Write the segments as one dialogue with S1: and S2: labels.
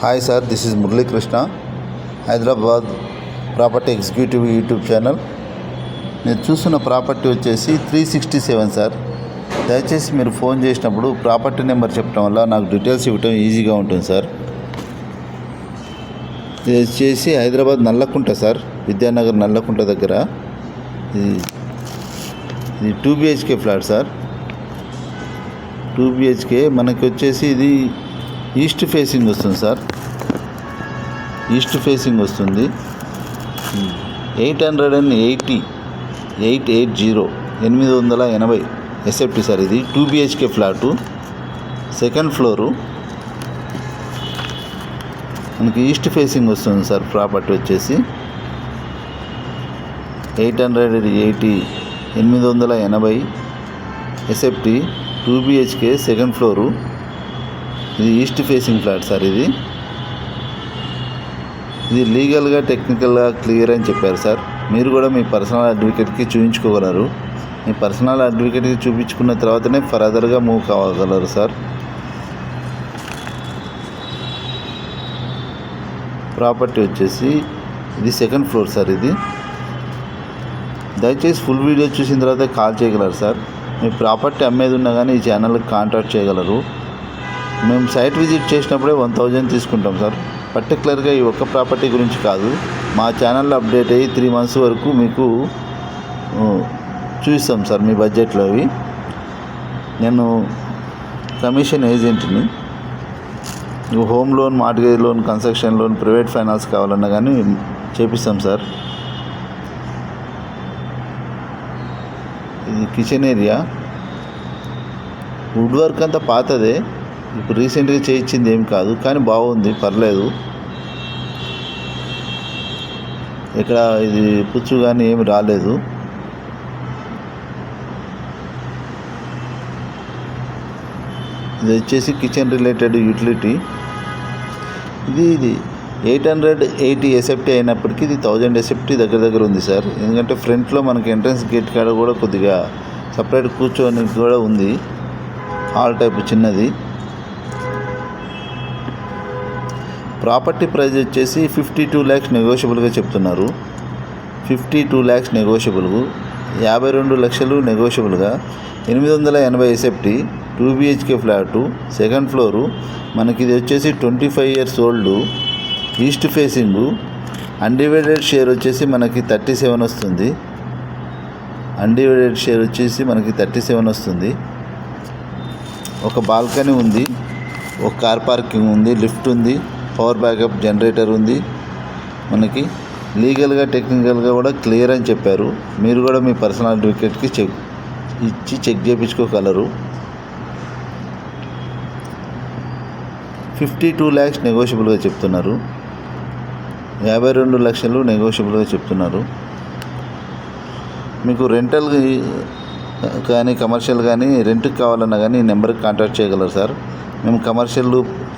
S1: Hi sir this is Muralikrishna Hyderabad property executive YouTube channel. నేను చూస్తున్న property వచ్చేసి three sixty seven sir. దయచేసి మీరు ఫోన్ చేసినప్పుడు ప్రాపర్టీ నెంబర్ చెప్పడం వల్ల నాకు డీటెయిల్స్ ఇవ్వటం ఈజీగా ఉంటుంది సార్. ఇది వచ్చేసి హైదరాబాద్ నల్లకుంట సార్ విద్యానగర్ నల్లకుంట దగ్గర. ఇది ఇది two BHK flat sir. Two BHK మనకి వచ్చేసి ఇది ఈస్ట్ ఫేసింగ్ వస్తుంది సార్. ఈస్ట్ ఫేసింగ్ వస్తుంది. Eight hundred and eighty eight eight zero ఎనిమిది వందల ఎనభై ఎస్ఎఫ్టీ సార్ ఇది. Two BHK flat. Second floor. మనకి ఈస్ట్ ఫేసింగ్ వస్తుంది సార్ ప్రాపర్టీ వచ్చేసి. ఎయిట్ హండ్రెడ్ ఎయిటీ ఎనిమిది వందల ఎనభై SFT two BHK second floor. ఇది ఈస్ట్ ఫేసింగ్ ఫ్లాట్ సార్ ఇది. ఇది లీగల్గా టెక్నికల్గా క్లియర్ అని చెప్పారు సార్. మీరు కూడా మీ పర్సనల్ అడ్వకేట్కి చూపించుకోగలరు. మీ పర్సనల్ అడ్వకేట్కి చూపించుకున్న తర్వాతనే ఫర్దర్గా మూవ్ కావగలరు సార్. ప్రాపర్టీ వచ్చేసి ఇది సెకండ్ ఫ్లోర్ సార్ ఇది. దయచేసి ఫుల్ వీడియో చూసిన తర్వాత కాల్ చేయగలరు సార్. మీ ప్రాపర్టీ అమ్మేది ఉన్నా కానీ ఈ ఛానల్కి కాంటాక్ట్ చేయగలరు. మేము సైట్ విజిట్ చేసినప్పుడే వన్ థౌజండ్ తీసుకుంటాం సార్. పర్టికులర్గా ఈ ఒక్క ప్రాపర్టీ గురించి కాదు. మా ఛానల్లో అప్డేట్ అయ్యి త్రీ మంత్స్ వరకు మీకు చూపిస్తాం సార్ మీ బడ్జెట్లో అవి. నేను commission ఏజెంట్ని. Home loan mortgage loan construction loan private finance కావాలన్నా కానీ చేపిస్తాం సార్. ఇది కిచెన్ ఏరియా. వుడ్ వర్క్ అంతా పాతదే. ఇప్పుడు రీసెంట్గా చేయించింది ఏం కాదు కానీ బాగుంది పర్లేదు. ఇక్కడ ఇది పుచ్చు కానీ ఏమి రాలేదు. ఇది వచ్చేసి కిచెన్ రిలేటెడ్ యూటిలిటీ. ఇది ఇది ఎయిట్ హండ్రెడ్ ఎయిటీ ఎస్ఎఫ్టీ అయినప్పటికీ ఇది థౌజండ్ ఎస్ఎఫ్టీ దగ్గర దగ్గర ఉంది సార్. ఎందుకంటే ఫ్రంట్లో మనకి ఎంట్రన్స్ గేట్ కాడ కూడా కొద్దిగా సపరేట్ కూర్చోనికి కూడా ఉంది. హాల్ టైప్ చిన్నది. ప్రాపర్టీ ప్రైస్ వచ్చేసి ఫిఫ్టీ టూ ల్యాక్స్ నెగోషియబుల్గా చెప్తున్నారు. ఫిఫ్టీ టూ ల్యాక్స్ నెగోషియబుల్ యాభై రెండు లక్షలు నెగోషియబుల్గా ఎనిమిది వందల ఎనభై SFT two BHK flat second floor మనకి ఇది వచ్చేసి twenty five years old east facing undivided share వచ్చేసి మనకి థర్టీ సెవెన్ వస్తుంది. అన్డివైడెడ్ షేర్ వచ్చేసి మనకి థర్టీ సెవెన్ వస్తుంది. ఒక బాల్కనీ ఉంది ఒక కార్ పార్కింగ్ ఉంది లిఫ్ట్ ఉంది. పవర్ బ్యాకప్ జనరేటర్ ఉంది. మనకి లీగల్గా టెక్నికల్గా కూడా క్లియర్ అని చెప్పారు. మీరు కూడా మీ పర్సనల్ అడ్వకేట్కి చెక్ ఇచ్చి చెక్ చేయించుకోగలరు ఫిఫ్టీ టూ ల్యాక్స్ నెగోషియబుల్గా చెప్తున్నారు. యాభై రెండు లక్షలు నెగోషియబుల్గా చెప్తున్నారు. మీకు రెంటల్ కానీ కమర్షియల్ కానీ రెంట్కి కావాలన్నా కానీ ఈ నెంబర్కి కాంటాక్ట్ చేయగలరు సార్. మేము కమర్షియల్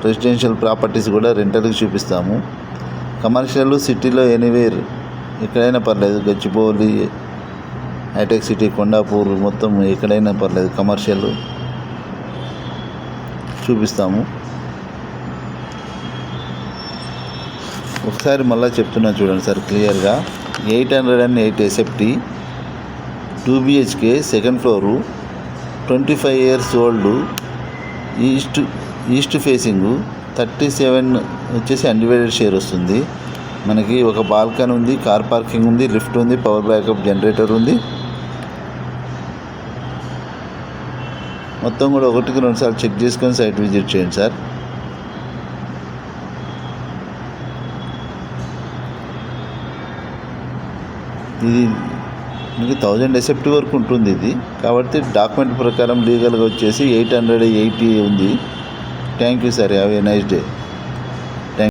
S1: రెసిడెన్షియల్ ప్రాపర్టీస్ కూడా రెంటల్కి చూపిస్తాము. కమర్షియల్ సిటీలో ఎనీవేర్ ఎక్కడైనా పర్లేదు. గచ్చిబౌలి హైటెక్ సిటీ కొండాపూర్ మొత్తం ఎక్కడైనా పర్లేదు. కమర్షియల్ చూపిస్తాము. ఒకసారి మళ్ళీ చెప్తున్నా చూడండి సార్ క్లియర్గా. Eight hundred and eight SFT two BHK second floor twenty five years old east east facing thirty seven వచ్చేసి అన్డివైడెడ్ షేర్ వస్తుంది. మనకి ఒక బాల్కనీ ఉంది కార్ పార్కింగ్ ఉంది లిఫ్ట్ ఉంది పవర్ బ్యాకప్ జనరేటర్ ఉంది. మొత్తం కూడా ఒకటికి రెండు సార్లు చెక్ చేసుకొని సైట్ విజిట్ చేయండి సార్. ఇది మీకు థౌజండ్ ఎసెప్ట్ వరకు ఉంటుంది ఇది. కాబట్టి డాక్యుమెంట్ ప్రకారం లీగల్గా వచ్చేసి ఎయిట్ హండ్రెడ్ ఎయిటీ ఉంది. thank you sir. Have a nice day.